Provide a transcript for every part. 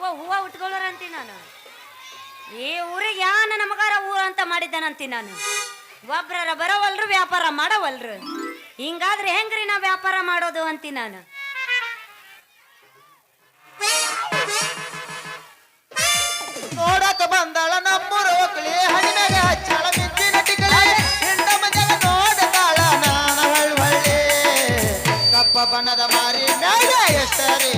ಯವ್ವ, ಹೂವ ಉಟ್ಕೊಳ್ಳೋರ ಅಂತೀನಿ ನಾನು. ಈ ಊರಿಗೆ ಯಾ ನನ್ನ ಮಗಾರ ಊರು ಅಂತ ಮಾಡಿದ್ದಾನಂತೀನಿ ನಾನು. ಒಬ್ರರ ಬರೋವಲ್ರು, ವ್ಯಾಪಾರ ಮಾಡೋವಲ್ರು. ಹಿಂಗಾದ್ರೆ ಹೆಂಗ್ರಿ ನಾ ವ್ಯಾಪಾರ ಮಾಡೋದು ಅಂತೀನಿ ನಾನು. ನೋಡಕ ಬಂದಾಳ ನಮ್ಮೂರ ಒಕ್ಕಳಿ ಹಣ್ಣಿನಾಗ ಹಚ್ಚಾಳ ಮಿಂಚಿನ ಟಿಕಲೆ ಹೆಂಡ ಮಂಜಾಗ ನೋಡತಾಳ ನಾನ ಹೊಳ್ಳಿ ಕಪ್ಪ ಬಣ್ಣದ ಮಾರಿ ಮ್ಯಾಗ ಎಷ್ಟರೇ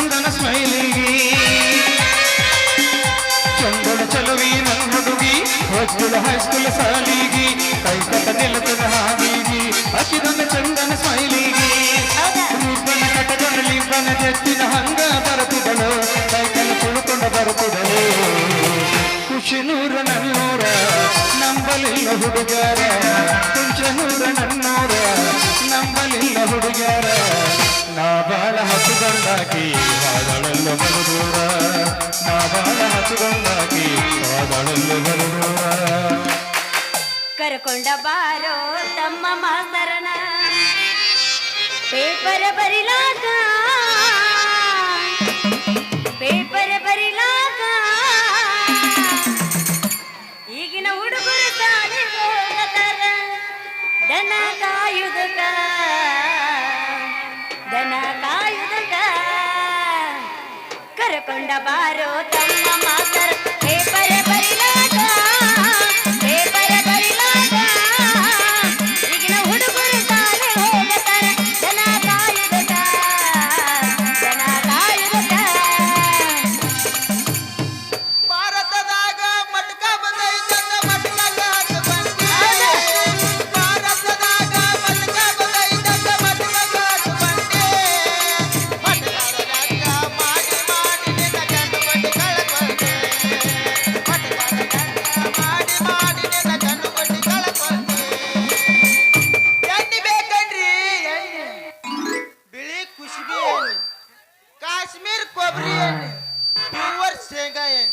ಚಂದನ ಸ್ಮೈಲಿಗೆ ಚಂದನ ಚಲುವಿ ನನ್ನ ಹುಡುಗಿ ಮಕ್ಕಳು ಹೈಸ್ಕೂಲ್ ಸಾಲಿಗೆ ಕೈತಟ ನೆಲತನ ಹಾದಿಗೆ ಹಾಕಿಕೊಂಡ ಚಂದನ ಸ್ಮೈಲಿಗೆ. ಹೌದಾ? ರೂಪನ ಕಟಗೊಂಡ ಲಿಂಬನ ಜತ್ತಿನ ಹಂಗ ಬರುತ್ತಿದ್ದಳು ಸೈಕಲ್ ತುಳುಕೊಂಡ ಬರುತ್ತಿದ್ದಳು. ಖುಷಿನೂರ ನನ್ನೂರ ನಂಬಲಿಲ್ಲ ಹುಡುಗರ ಕುಂಚನೂರ ಹಸುಗೊಂಡಾಕಿ ವಾದಳಲ್ಲು ಬರುದೂರ. ನಾ ಬಾಳ ಹಸುಗೊಂಡಾಕಿ ವಾದಳಲ್ಲು ಬರುದೂರ. ಕರ್ಕೊಂಡ ಬಾರೋ ತಮ್ಮ ಮಾಸ್ತರನ ಪೇಪರ್ ಬರಿಲಾಕ. ಪೇಪರ್ ಬರಿಲಾಕ. ಈಗಿನ ಹುಡುಗರು ತಾನೆ ಹೋಗತಾರ, ದನ ಕಾಯುದಕ ದನ ಕರ್ಕೊಂಡ ಬಾರೋ ತಮ್ಮ ಮಾತರ. ಹೇ ಬರಿಲಾಕ ಪ್ಯೂವರ್ ಏನ್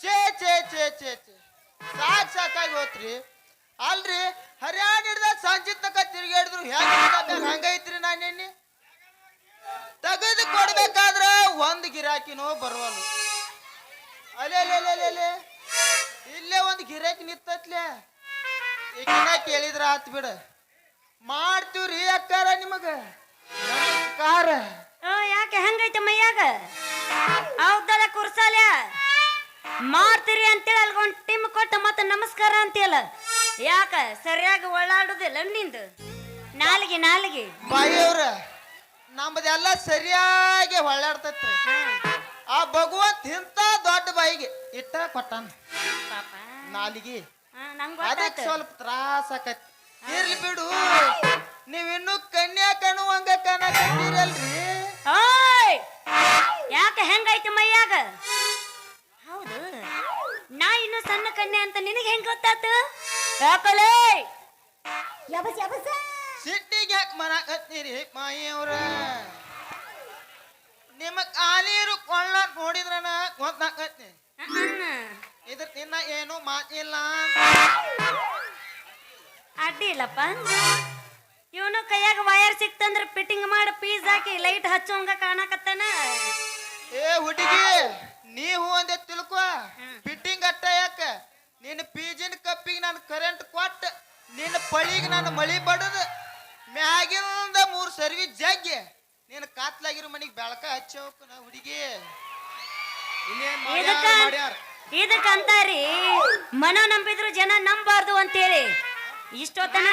ಚೇ ಚೇ ಚೇ ಚೇ ಚೇ ಸಾಕ್ ಸಾಕಾಗಿ ಹೋತ್ರಿ. ಅಲ್ರಿ ಹರಿಯಾಣ ಹಿಡ್ದ ಸಂಜೆ ತಕ ತಿರುಗಾಡಿದ್ರು ಹೆಂಗ ಹಂಗೈತ್ರಿ ನಾನು ನಿನ್ನೆ? ತೆಗೆದು ಕೊಡ್ಬೇಕಾದ್ರ ಒಂದ್ ಗಿರಾಕಿನೋ ಬರುವಲ್ಲ ಅಲೆ ಇಲ್ಲೇ ಒಂದ್ ಗಿರಾಕಿ ನಿತ್ತತ್ಲೆ ಈಗಿನ ಕೇಳಿದ್ರ, ಆತ್ ಬಿಡ. ಮಾಡ್ತೀವ್ರಿ ಅಕ್ಕಾರ ನಿಮಗ. ಕಾರ ಯಾಕೆ? ಹಂಗೈತೆ ಮೈಯಾಗ ಹೌದಲ್ಲ ಕುರ್ಸಾಲ್ಯ? ಮಾಡ್ತೀರಿ ಅಂತೇಳಿ ಅಲ್ಗೊಂದು ಟಿಮ್ ಕೊಟ್ಟ ಮತ್ತೆ ನಮಸ್ಕಾರ ಅಂತೀಯಲ್ಲ? ಯಾಕ ಸರಿಯಾಗಿ ಒಳ್ಳಾಡುದಿಲ್ಲ ನಿಂದು? ನಾಲಿಗೆ ನಾಲಿಗೆ. ಬಾಯಿಯವ್ರ ನಮ್ಮದೆಲ್ಲ ಸರಿಯಾಗಿ ಹೊಳ್ಳಾಡ್ತೈತ್ರಿ ಆ ಭಗವಂತ ಇಂಥ ದೊಡ್ಡ ಬಾಯಿಗೆ ಇಟ್ಟ ಕೊಟ್ಟಾನ. ಪಾಪ. ನಾಲಿಗೆ. ಹಾ, ನಂಗ್ ಅದಕ್ಕೆ ಗೊತ್ತಾತು ಸ್ವಲ್ಪ ತ್ರಾಸ ಆಕೈತಿ. ಇರ್ಲಿ ಬಿಡು. ನೀವಿನ್ನೂ ಕನ್ಯಾ ಕಣುವಂಗ ಕನಕತ್ತೀರಲ್ರಿ ಓಯ್! ಯಾಕೆ ಹೆಂಗೈತೆ ಮೈಯಾಗ? ಹೌದು. ನಾ ಇನ್ನು ಸಣ್ಣ ಕನ್ಯೆ ಅಂತ ನಿನಗೆ ಹೆಂಗ್ ಗೊತ್ತಾತು? ಯಾಕಲೇ? ಯಬಸ್ ಯಬಸ್. ಸಿಟ್ಟಿಗೆ ಯಾಕೆ ಮನಾಕತ್ತೀರಿ ಮಾಯಿಯವ್ರ? ನಿಮ್ಮ ಕಾಲೀರು ಕೊಳ್ಳ ನೋಡಿದ್ರನ ಗೊತ್ತಾಕತ್ತಿ. ಇದ್ರ ನಿನ್ನ ಏನು ಮಾತಿಲ್ಲ? ಅಡ್ಡಿ ಇಲ್ಲಪ್ಪ. ಇವನು ಕೈಯಾಗ ವಯರ್ ಸಿಕ್ತಂದ್ರ ಫಿಟ್ಟಿಂಗ್ ಮಾಡಿ ಪೀಸ್ ಹಾಕಿ ಲೈಟ್ ಹಚ್ಚೋಂಗ ಕಾಣಕತ್ತಾನ. ಏ ಹುಡುಗಿ ನೀ ಹೂ ಅಂದೆ ತಿಳ್ಕೊ. ಫಿಟ್ಟಿಂಗ್ ಅಟ್ಟ ಯಾಕ? ನಿನ್ನ ಪೀಜಿನ ಕಪ್ಪಿಗೆ ನಾನು ಕರೆಂಟ್ ಕೊಟ್ಟ ನಿನ್ನ ಪಳಿಗೆ ನಾನು ಮಳಿ ಬಡದು. ಮ್ಯಾಗಿಂದ ಮೂರು ಸರ್ವಿ ಜಗ್ಗಿ. ನಿನ್ನ ಕಾತ್ಲಾಗಿರೋ ಮನಿಗೆ ಬೆಳಕ ಹಚ್ಚೋಕ ನಾ ಹುಡುಗಿ. ಇನ್ನೇನ್ ಮಾಡ್ಯಾರ, ಇದಕ್ಕ ಮಾಡ್ಯಾರ. ಇದಕ್ಕ ಅಂತಾರಿ ಮನ ನಂಬಿದ್ರು ಜನ ನಂಬಾರ್ದು ಅಂತೇಳಿ. ಇಷ್ಟೊತ್ತನ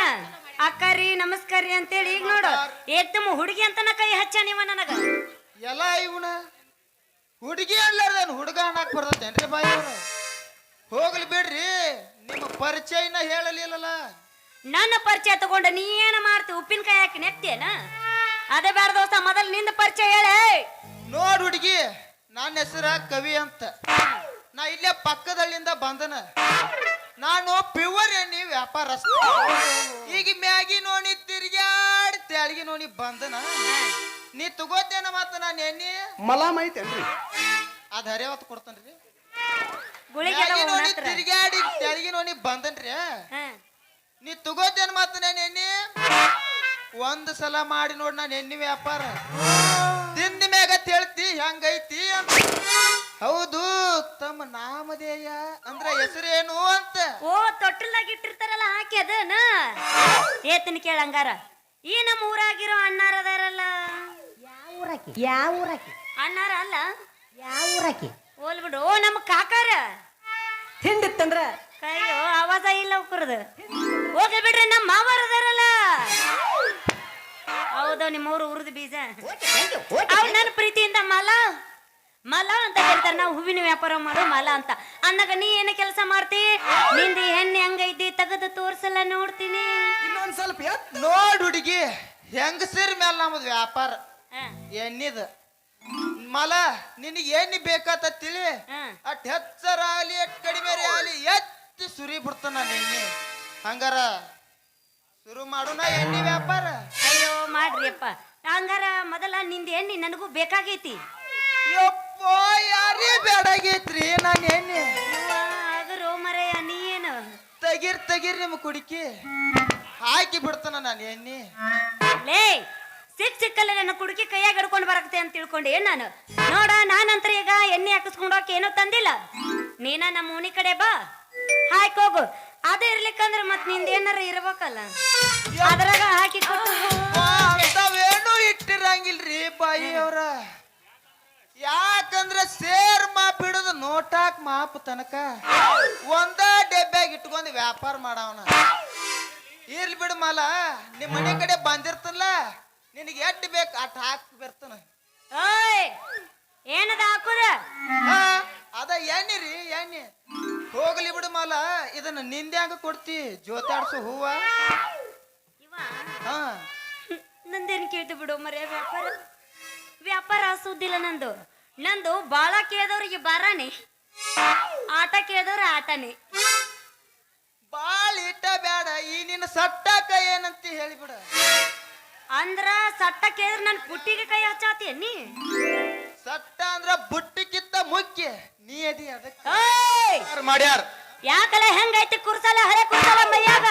ಅಕ್ಕರಿ ನಮಸ್ಕಾರಿ ಅಂತೇಳಿ ಈಗ ನೋಡು. ಏಕ್ದಮ್ ಹುಡುಗಿ ಅಂತನ ಕೈ ಹಚ್ಚ ನೀವ ನನಗ. ಎಲ್ಲ ಇವನ? ಹುಡುಗಿ ಅಲ್ಲಾರ್ದೇನು ಹುಡುಗ ಅನ್ನಕ್ ಬರ್ತೇನ್ರಿ ಬಾಯಿ ಅವರು? ಹೋಗ್ಲಿ ಬಿಡ್ರಿ ನಿಮ್ಮ ಪರಿಚಯನ ಹೇಳಲಿಲ್ಲಲ್ಲ. ನನ್ನ ಪರಿಚಯ ತಗೊಂಡ ನೀ ಏನ ಮಾಡ್ತಿ? ಉಪ್ಪಿನಕಾಯಿ ಹಾಕಿ ನೆಕ್ತೇನ? ಅದೇ ಬೇಡ ದೋಸ್ತ ಮೊದಲು ನಿಂದ ಪರಿಚಯ ಹೇಳ. ನೋಡ್ ಹುಡುಗಿ ನನ್ನ ಹೆಸರ ಕವಿ ಅಂತ. ನಾ ಇಲ್ಲೇ ಪಕ್ಕದಲ್ಲಿಂದ ಬಂದನ. ನಾನು ಪ್ಯೂವರ್ ಎಣ್ಣಿ ವ್ಯಾಪಾರಸ್ಥ. ಈಗ ಮ್ಯಾಗಿ ನೋಣಿ ತಿರ್ಗ್ಯಾಡ್ ತೆಳಗಿ ನೋಣಿ ಬಂದನ. ನೀ ತಗೋತೇನ ಮತ್ತ ನಾನು ಎಣ್ಣಿ? ಮಲಾಮ್ ಐತೇನ್ರಿ ಅದ ಹರೇ ಹೊತ್ತು ಕೊಡ್ತಾನ್ರಿ. ತಿರ್ಗ್ಯಾಡಿ ತೆಳಗಿ ನೋಣಿ ಬಂದನ್ರಿ. ಹಾ. ನೀ ತಗೋತೇನ ಮತ್ತ ನಾನು ಎಣ್ಣಿ? ಒಂದ್ ಸಲ ಮಾಡಿ ನೋಡ್ ನಾನು ಎಣ್ಣಿ ವ್ಯಾಪಾರ. ತಿಂದ ಮ್ಯಾಗ ತೇಳ್ತಿ ಹೆಂಗೈತಿ ಅಂತ. ಹೌದು ತಮ್ಮ ನಾಮಧೇಯ ಅಂದ್ರ ಹೆಸರೇನು ಅಂತ. ಓ ತೊಟ್ಟಲ್ದಾಗ ಇಟ್ಟಿರ್ತಾರಲ್ಲ ಹಾಕಿ ಅದನ ಏತನ ಕೇಳಂಗಾರ ಈ ನಮ್ಮ ಊರಾಗಿರೋ ಅಣ್ಣಾರ ಅದಾರಲ್ಲ ಯಾವ ಊರಾಕಿ ಯಾವ ಊರಾಕಿ ಅಣ್ಣಾರ ಅಲ್ಲ. ಯಾವ ಊರಾಕಿ ಹೋಲ್ ಬಿಡು. ಓ ನಮ್ಮ ಕಾಕಾರ. ತಿಂದಿತ್ತಂದ್ರ ಕೈಯೋ ಆವಾಜ ಇಲ್ಲ ಉಕ್ಕರದು. ಹೋಗ್ಲಿ ಬಿಡ್ರಿ ನಮ್ಮ ಮಾವಾರ ಅದಾರಲ್ಲ. ಹೌದು ನಿಮ್ಮವ್ರು ಉರಿದ ಬೀಜ. ಅವ್ರು ನನ್ನ ಪ್ರೀತಿಯಿಂದ ಮಲ. ಮಲ ಅಂತ ಹೇಳ್ತಾರೆ. ನಾವು ಹೂವಿನ ವ್ಯಾಪಾರ ಮಾಡೋ ಮಲ ಅಂತ. ಅಂದಾಗ ನೀ ಏನು ಕೆಲಸ ಮಾಡ್ತಿ? ನಿಂದು ಹೆಣ್ಣೆ ಹಂಗೈತಿ? ತೆಗೆದು ತೋರ್ಸಲ್ಲ ನೋಡ್ತೀನಿ. ಇನ್ನೊಂದ್ ಸ್ವಲ್ಪ ಎತ್ ನೋಡ್ ಹುಡುಗಿ. ಹೆಂಗಸರ್ ಮೇಲೆ ನಮ್ದು ವ್ಯಾಪಾರ. ಎಣ್ಣಿದ. ಮಲ ನಿನಗೆ ಎಣ್ಣಿ ಬೇಕಾತ ತಿಳಿ. ಅಟ್ ಹೆಚ್ಚರ ಆಲಿ ಅಟ್ ಕಡಿಮೆ ಆಲಿ ಎತ್ತಿ ಸುರಿ ಬಿಡ್ತಾನ ನಾನು ಎಣ್ಣಿ. ಹಂಗಾರ ಶುರು ಮಾಡೋಣ ಎಣ್ಣೆ ವ್ಯಾಪಾರ. ಅಯ್ಯೋ ಮಾಡ್ರಿಯಪ್ಪ. ಹಂಗಾರ ಮೊದಲ ನಿಂದ ಎಣ್ಣೆ ನನಗೂ ಬೇಕಾಗೈತಿ. ಯಪ್ಪೋ ಯಾರೇ ಬೇಡಾಗೈತ್ರಿ ನಾನು ಎಣ್ಣೆ. ಅವ್ವ, ಆಗರೋ ಮರೆಯ ನೀ ಏನು ತಗಿರ್ ತಗಿರ್ ನಿಮ್ ಕುಡಿಕಿ. ಹಾಕಿ ಬಿಡ್ತಾನ ನಾನು ಎಣ್ಣೆ. ಲೇ ಸಿಕ್ ಸಿಕ್ಕಲ್ಲ ನನ್ನ ಕುಡುಕಿ ಕೈಯಾಗ ಹಿಡ್ಕೊಂಡು ಬರಕತ್ತೆ ಅಂತ ತಿಳ್ಕೊಂಡೆ. ನಾನು? ನೋಡ, ನಾನಂತರ ಈಗ ಎಣ್ಣೆ ಹಾಕಿಸ್ಕೊಂಡೋಕೆ ಏನೋ ತಂದಿಲ್ಲ. ನೀನ ನಮ್ಮ ಓಣಿ ಕಡೆ ಬಾ. ಹಾಕ್ ಹೋಗು ಅದೇ ಇರ್ಲಿಕ್ಕಂದ್ರೆ ಮತ್ನಿಂದ ಏನಾರ ಇರ್ಬೇಕಲ್ಲ. ಅದ್ರಾಗ ಹಾಕಿ ಕೊಟ್ಟು. ಇಟ್ಟಿರಂಗಿಲ್ರಿ ಬಾಯಿ ಅವ್ರ ಯಾಕಂದ್ರ ಸೇರ್ ಮಾಪ್ ಹಿಡಿದು ನೋಟಾಕ್ ಮಾಪ್ ತನಕ ಒಂದ ಡೆಬ್ಬ್ಯಾಗ ಇಟ್ಕೊಂಡು ವ್ಯಾಪಾರ ಮಾಡವನ. ಇರ್ಲಿ ಬಿಡು ಮಾಲ ನಿಮ್ಮ ಮನೆ ಕಡೆ ಬಂದಿರ್ತಲ್ಲ. ನಿನಗೆ ಎಟ್ಟು ಬೇಕು ಅಟ್ ಹಾಕಿ ಬರ್ತಾನ. ಓಯ್ ಏನದ ಹಾಕುದ? ಅದ ಎಣ್ಣೆ ರೀ ಎಣ್ಣೆ. ಹೋಗ್ಲಿ ಬಿಡು ಮಾಲ ಇದನ್ನ ನಿಂದ್ಯಾಂಗ ಕೊಡ್ತಿ ಜೋತಾಡ್ಸು ಹೂವ. ಇವ? ಹಾ. ನಂದೇನು ಕೇಳ್ತು ಬಿಡು ಮರೆ ವ್ಯಾಪಾರ. ವ್ಯಾಪಾರ ಸುದ್ದಿಲ್ಲ ನಂದು. ನಂದು ಬಾಳ ಕೇಳಿದವ್ರಿಗೆ ಬಾರಾನೆ. ಆಟ ಕೇಳಿದವ್ರ ಆಟನೇ. ಬಾಳ ಇಟ್ಟ ಬೇಡ ಈ ನಿನ್ನ ಸಟ್ಟಾಕ ಏನಂತ ಹೇಳಿಬಿಡ ಅಂದ್ರ ಸಟ್ಟ ಕೇಳಿದ್ರೆ ನನ್ ಪುಟ್ಟಿಗೆ ಕೈ ಹಚ್ಚಾತಿ ನೀ? ಸಟ್ಟ ಅಂದ್ರ ಬುಟ್ಟಿಗಿಂತ ಮುಖ್ಯ. ನೀ ಅದಿ ಅದಕ್ಕೆ! ಮಾಡ್ಯಾರ? ಯಾಕಲ ಹೆಂಗೈತಿ ಕುರ್ಸಲ ಹರೆ ಕುರ್ಸಲ ಮೈಯಾಗ?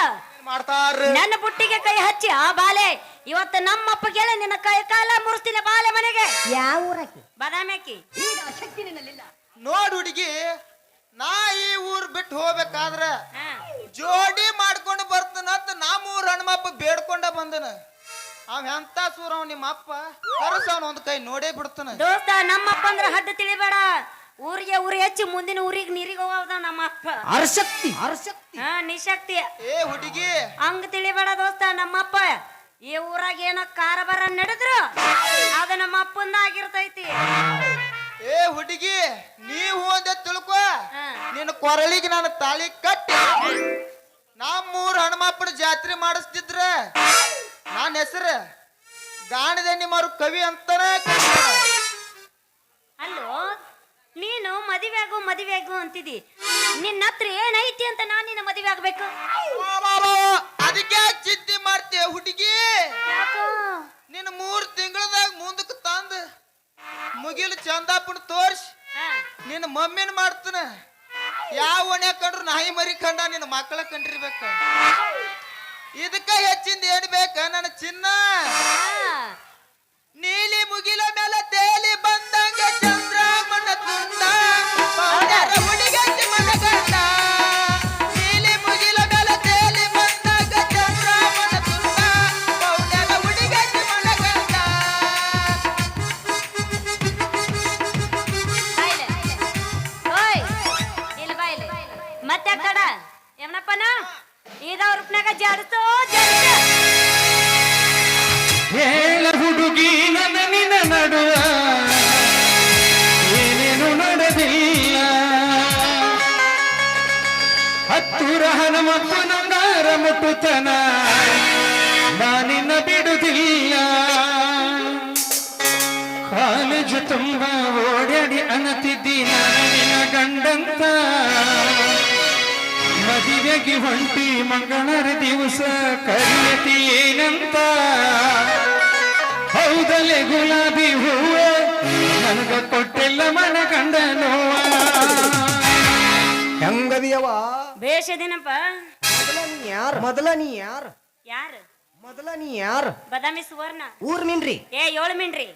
ಮಾಡ್ತಾರ? ನನ್ನ ಬುಟ್ಟಿಗೆ ಕೈ ಹಚ್ಚಿ ಆ ಬಾಲೆ. ಇವತ್ತು ನಮ್ಮಪ್ಪ ಕೇಳ ನಿನ್ನ ಕೈ ಕಾಲ ಮುರಿಸ್ತೀನಿ ಬಾಲೆ ಮನೆಗೆ. ಯಾವ ಊರಕ್ಕೆ? ಬಾದಾಮಿ ಅಕ್ಕಿ. ಈಗ ಶಕ್ತಿ ನಿನ್ನಲ್ಲಿಲ್ಲ. ನೋಡ್ ಹುಡುಗಿ ನಾ ಈ ಊರ್ ಬಿಟ್ಟು ಹೋಗ್ಬೇಕಾದ್ರ ಜೋಡಿ ಮಾಡ್ಕೊಂಡು ಬರ್ತನಂತ ನಮ್ಮೂರ್ ಹಣ್ಮಪ್ಪ ಬೇಡ್ಕೊಂಡ ಬಂದನ. ಅವ ಎಂತ ಸೂರ ನಿಮ್ಮ ಅಪ್ಪ? ಒಂದು ಒಂದ್ ಕೈ ನೋಡೇ ಬಿಡ್ತಾನ. ದೋಸ್ತ ನಮ್ಮಪ್ಪ ಅಂದ್ರ ಹಡ್ಡು ತಿಳಿಬೇಡ. ಊರಿಗೆ ಊರಿ ಹೆಚ್ಚಿ ಮುಂದಿನ ಊರಿಗೆ ನೀರಿಗೆ ಹೋಗದ ನಮ್ಮಪ್ಪ ಅರಶಕ್ತಿ. ಅರಶಕ್ತಿ. ಹಾ ನಿಶಕ್ತಿ. ಏ ಹುಡುಗಿ. ಹಂಗ ತಿಳಿಬೇಡ ದೋಸ್ತ ನಮ್ಮಪ್ಪ. ಈ ಊರಾಗ ಏನೋ ಕಾರಬಾರ ನಡೆದ್ರು ಅದು ನಮ್ಮ ಅಪ್ಪಂದ ಆಗಿರ್ತೈತಿ. ಏ ಹುಡುಗಿ ನೀ ಅಂದೆ ತಿಳ್ಕೊ. ನಿನ್ನ ಕೊರಳಿಗೆ ನಾನು ತಾಳಿ ಕಟ್ಟಿ. ನಮ್ಮೂರ್ ಹನುಮಪ್ಪನ ಜಾತ್ರೆ ಮಾಡಿಸ್ತಿದ್ರ. ನನ್ನ ಹೆಸರು ಗಾಣದ ನಿಮ್ಮವ್ರ ಕವಿ ಅಂತಾನೆ. ಅಲ್ಲೋ ನೀನು ಮದುವೆ ಆಗು ಮದುವೆ ಆಗು ಅಂತಿದಿ. ನಿನ್ನ ಹತ್ರ ಏನೈತಿ ಅಂತ ನಾನು ನಿನ್ನ ಮದುವೆ ಆಗ್ಬೇಕು ಅದಕ್ಕೆ ಚಿಂತೆ ಮಾಡ್ತೀಯ ಹುಡುಗಿ? ಯಾಕೋ? ನಿನ್ನ ಮೂರ್ ತಿಂಗಳದಾಗ ಮುಂದಕ್ಕೆ ತಂದ ಮುಗಿಲು ಚಂದಾಪುಣ ತೋರ್ಸಿ. ನಿನ್ನ ಮಮ್ಮಿನ ಮಾಡ್ತಾನ. ಯಾವ ಒಣೆ ಕಂಡ್ರು ನಾಯಿ ಮರಿ ಕಂಡ ನಿನ್ನ ಮಕ್ಕಳ ಕಂಡಿರ್ಬೇಕ. ಇದಕ್ಕ ಹೆಚ್ಚಿಂದ ಏನ್ ಬೇಕ? ನನ್ನ ಚಿನ್ನ. ನೀಲಿ ಮುಗಿಲ ಮೇಲೆ ಕಾಲೇಜು ತುಂಬ ಓಡಾಡಿ ಅನತಿದ್ದಿ ನಿನ್ನ ಗಂಡಂತ. ಮದುವೆಗೆ ಹೊಂಟಿ ಮಂಗಳರ ದಿವಸ ಕರಿಯತಿ ಏನಂತ. ಹೌದಲೆ ಗುಲಾಬಿ ಹೂವ ನನಗ ಕೊಟ್ಟೆಲ್ಲ ಮನ ಗಂಡ ನೋವ ಹೆಂಗದಿಯವ ಬೇಷದಿನಪ್ಪ ಮೊದಲ ನೀ ಯಾರು? ಮೊದಲ ನೀ ಯಾರು? ಯಾರು? ಮೊದಲ ನೀ ಯಾರು? ಬದಾಮಿ ಸುವರ್ಣ. ಊರ್ ಮಿನ್ರಿ? ಏ ಏಳು ಮಿನ್ರಿ.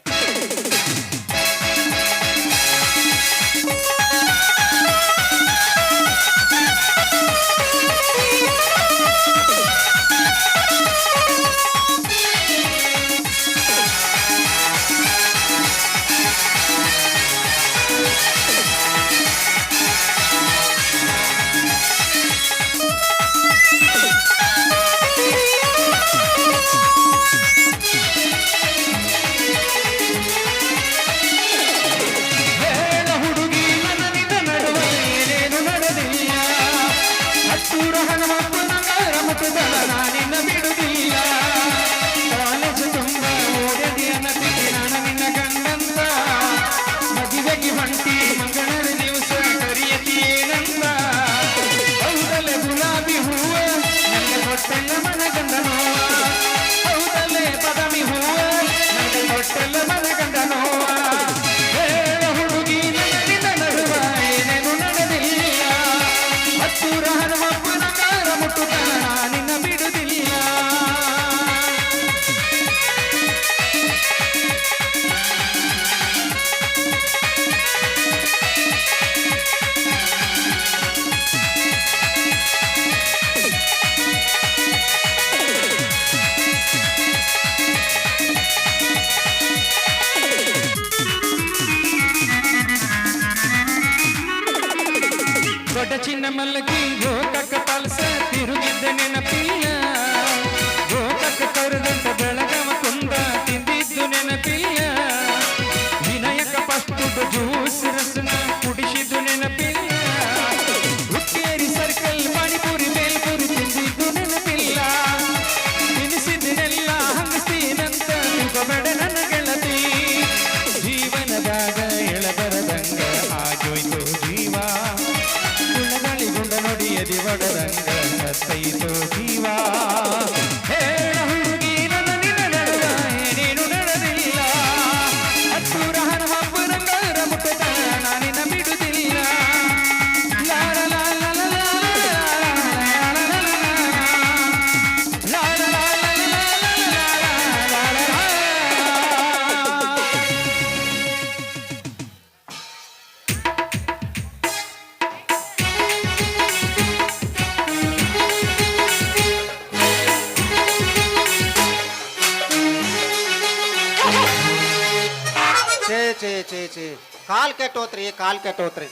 ಕಾಲ್ ಕೆಟ್ಟೋತ್ರಿ ಕಾಲ್ ಕೆಟ್ಟೋತ್ರಿ.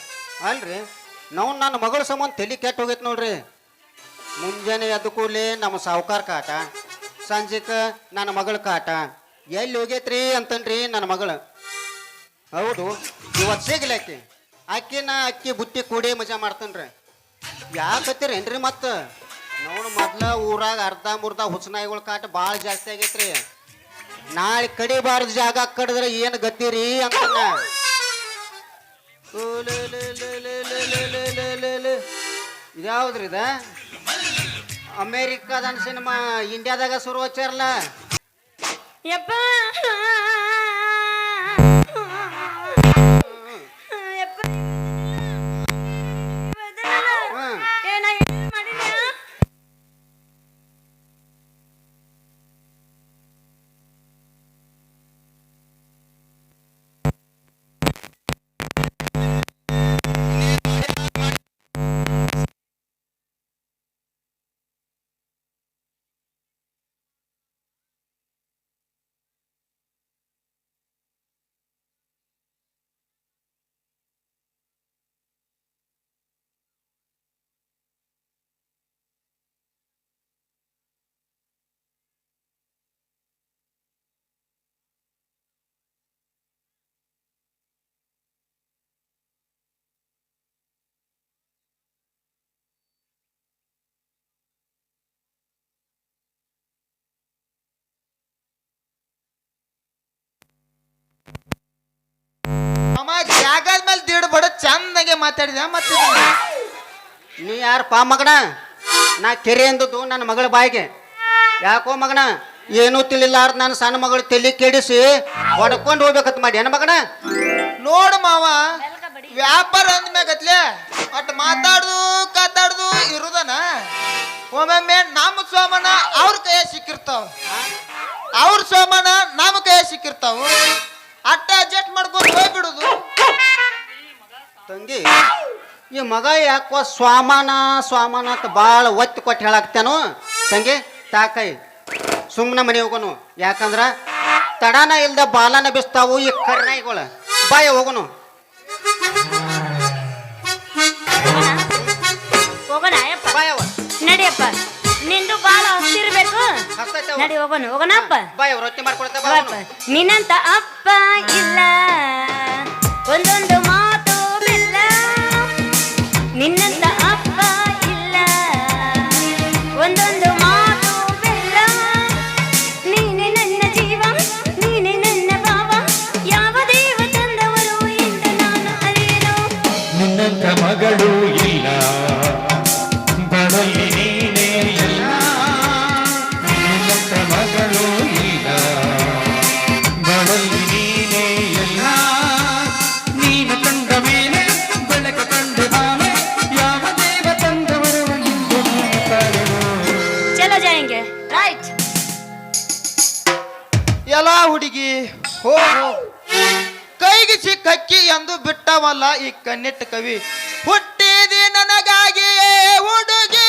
ಅಲ್ರಿ? ನಾವು ನನ್ನ ಮಗಳ ಸಂಬಂಧ ತಲೆ ಕೆಟ್ಟ ಹೋಗೈತೆ ನೋಡ್ರಿ. ಮುಂಜಾನೆ ಎದ್ದ ನಮ್ಮ ಸಾವುಕಾರ ಕಾಟ, ಸಂಜೆಕ ನನ್ನ ಮಗಳ ಕಾಟ, ಎಲ್ಲಿ ಹೋಗೈತ್ರಿ ಅಂತನ್ರಿ ನನ್ನ ಮಗಳು. ಹೌದು ಇವತ್ತು ಸಿಗಲಿ ಆಕಿ ಅಕ್ಕಿನ ಅಕ್ಕಿ ಬುತ್ತಿ ಕೂಡಿ ಮಜಾ ಮಾಡ್ತಾನ್ರಿ. ಯಾಕತ್ತೀರೇನ್ರಿ ಮತ್ತೆ? ನೋಡು ಮೊದ್ಲ ಊರಾಗ ಅರ್ಧ ಮುರ್ಧ ಹುಚ್ಚನಾಯಿಗಳ ಕಾಟ ಭಾಳ ಜಾಸ್ತಿ ಆಗೈತ್ರಿ. ನಾಳೆ ಕಡಿಬಾರ್ದು ಜಾಗ ಕಡಿದ್ರೆ ಏನು ಗತ್ತಿರಿ ಅಂತಾನ. ಇದ್ಯಾವ್ದ್ರಿ ಇದ ಅಮೇರಿಕಾದ ಸಿನಿಮಾ ಇಂಡಿಯಾದಾಗ ಶುರು ಹಚ್ಚಾರಲ್ಲ? ಯಪ್ಪ. ಮಾತಾಡಿದ ಮತ್ತೆ ನೀ ಯಾರಪ್ಪ ಮಗಣ ನಾ ಕೆರೆ ಎಂದದ್ದು ನನ್ನ ಮಗಳ ಬಾಯಿಗೆ. ಯಾಕೋ ಮಗಣ ಏನೂ ತಿಳಿಲಾರ್ದ ನನ್ನ ಸಣ್ಣ ಮಗಳು ತಲೆ ಕೆಡಿಸಿ ಹೊಡ್ಕೊಂಡು ಹೋಗ್ಬೇಕತ್ ಮಾಡಿ ಏನ ಮಗಣ ನೋಡು ಮಾವ. ವ್ಯಾಪಾರ ಅಂದ್ಮ್ಯಾಗತ್ಲೆ ಒಟ್ಟು ಮಾತಾಡ್ದು ಕಾತಾಡ್ದು ಇರುದನ. ಒಮ್ಮೊಮ್ಮೆ ನಮ್ಮ ಸೋಮನ ಅವ್ರ ಕೈಯ ಸಿಕ್ಕಿರ್ತಾವ. ಅವ್ರ ಸೋಮನ ನಮ್ಮ ಕೈಯ ಸಿಕ್ಕಿರ್ತಾವ. ಅಟ್ಟ ಅಡ್ಜಸ್ಟ್ ಮಾಡ್ಕೊಂಡು ಹೋಗ್ಬಿಡುದು. ತಂಗಿ ಈ ಮಗ ಯಾಕೋ ಸ್ವಾಮಾನ ಸ್ವಾಮಾನ ಅಂತ ಭಾಳ ಒತ್ತಿ ಕೊಟ್ಟು ಹೇಳಾಕ್ತೇನು ತಂಗಿ ತಾಕೈ ಸುಮ್ಮನೆ ಮನೆ ಹೋಗೋನು. ಯಾಕಂದ್ರ ತಡಾನ ಇಲ್ದ ಬಾಲನ ಬಿಸ್ತಾವು ಈ ಕರ್ನಾಯಿಗಳು ಬಾಯ ಹೋಗೋನು. ಹೋಗೋಣ ಬಾಯವ ನಡಿಯಪ್ಪ. ನಿಂದು ಬಾಳ ಹಸಿರ್ಬೇಕು ನಡಿ ಹೋಗೋಣ ಹೋಗೋಣ ಅಪ್ಪ. ಬಾಯವ ರೊಟ್ಟಿ ಮಾಡ್ಕೊಳ್ತಾ ಅಪ್ಪ, ನಿನ್ನಂತ ಅಪ್ಪ ಬಿಟ್ಟವಲ್ಲ ಈ ಕನ್ನೆಟ್ಟ ಕವಿ ಹುಟ್ಟಿದಿ ನನಗಾಗಿಯೇ ಹುಡುಗಿ